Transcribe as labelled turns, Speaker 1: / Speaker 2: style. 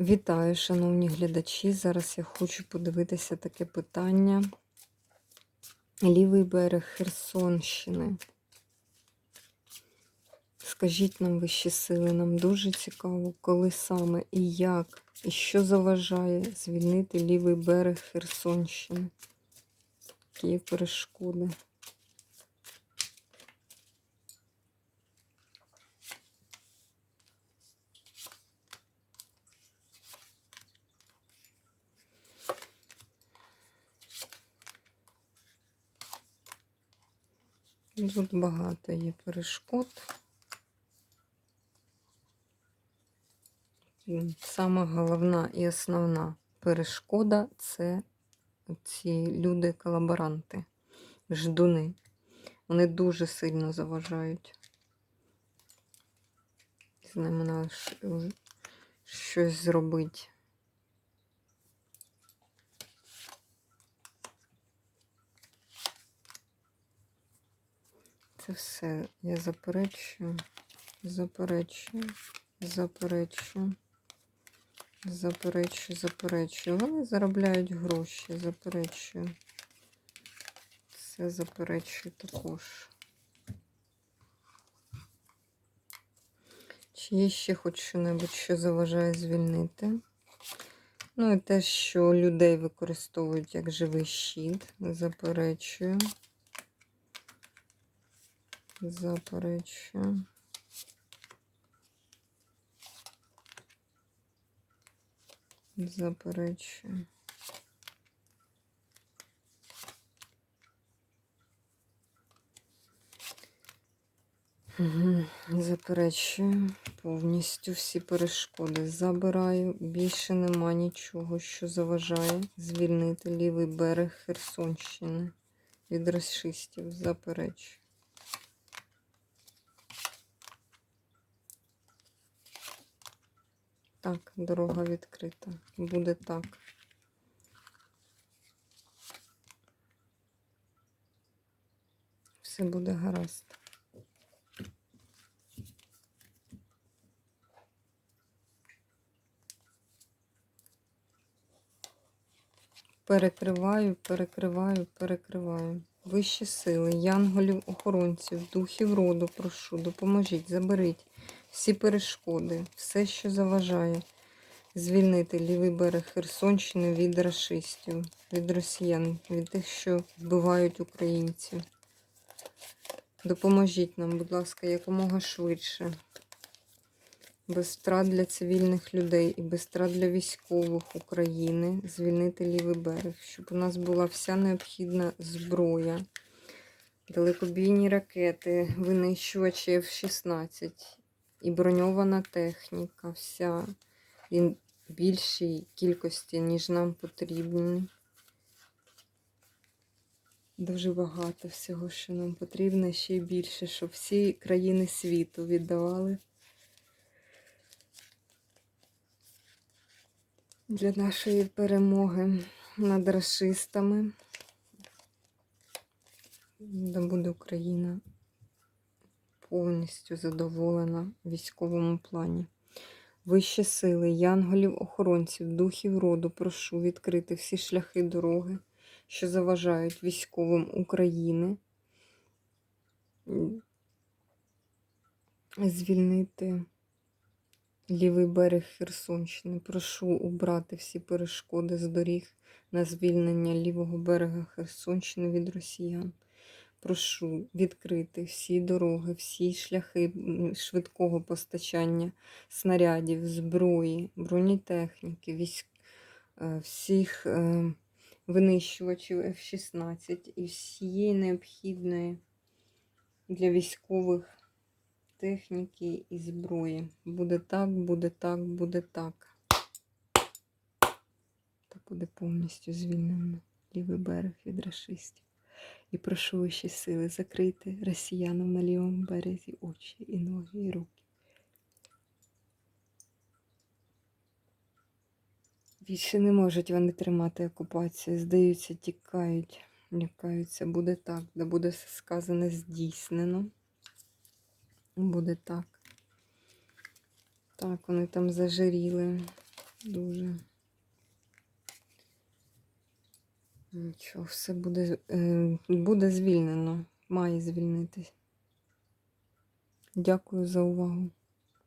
Speaker 1: Вітаю, шановні глядачі. Зараз я хочу подивитися таке питання. Лівий берег Херсонщини. Скажіть нам вищі сили, нам дуже цікаво, коли саме і як, і що заважає звільнити лівий берег Херсонщини. Які перешкоди. Тут багато є перешкод. Сама головна і основна перешкода це ці люди-колаборанти, ждуни. Вони дуже сильно заважають. З ними треба щось зробити. Це все я заперечую, заперечую, заперечую, заперечую, заперечую. Вони заробляють гроші, заперечую. Це заперечую також. Чи є ще хоч що-небудь, що заважає звільнити? Ну і те, що людей використовують як живий щит, заперечую. Заперечую. Заперечую. Мгм. Заперечую повністю всі перешкоди. Забираю. Більше нема нічого, що заважає звільнити лівий берег Херсонщини від расистів. Заперечую. Так, дорога відкрита. Буде так. Все буде гаразд. Перекриваю, перекриваю, перекриваю. Вищі сили, янголів, охоронців, духів роду, прошу, допоможіть, заберіть всі перешкоди, все, що заважає звільнити лівий берег Херсонщини від расистів, від росіян, від тих, що вбивають українців. Допоможіть нам, будь ласка, якомога швидше. Без втрат для цивільних людей і без втрат для військових України звільнити лівий берег, щоб у нас була вся необхідна зброя, далекобійні ракети, винищувачі F-16 і броньована техніка, вся і більшій кількості, ніж нам потрібно. Дуже багато всього, що нам потрібно, ще більше, щоб всі країни світу віддавали. для нашої перемоги над расистами. Да буде Україна повністю задоволена в військовому плані. Вищі сили, янголів, охоронців, духів роду, прошу відкрити всі шляхи дороги, що заважають військовим України. Звільнити лівий берег Херсонщини. Прошу убрати всі перешкоди з доріг на звільнення лівого берега Херсонщини від росіян. Прошу відкрити всі дороги, всі шляхи швидкого постачання снарядів, зброї, бронетехніки, військ, е, всіх е, винищувачів F-16 і всієї необхідної для військових техніки і зброї. Буде так, буде так, буде так. Та буде повністю звільнено лівий берег від расистів. І прошу вищі сили закрити росіянам на лівому березі очі і ноги, і руки. Більше не можуть вони тримати окупацію, здаються, тікають, лякаються. Буде так, де буде все сказане здійснено. Буде так. Так, вони там зажиріли. Дуже. Нічого, все буде, е, буде звільнено. Має звільнитись. Дякую за увагу.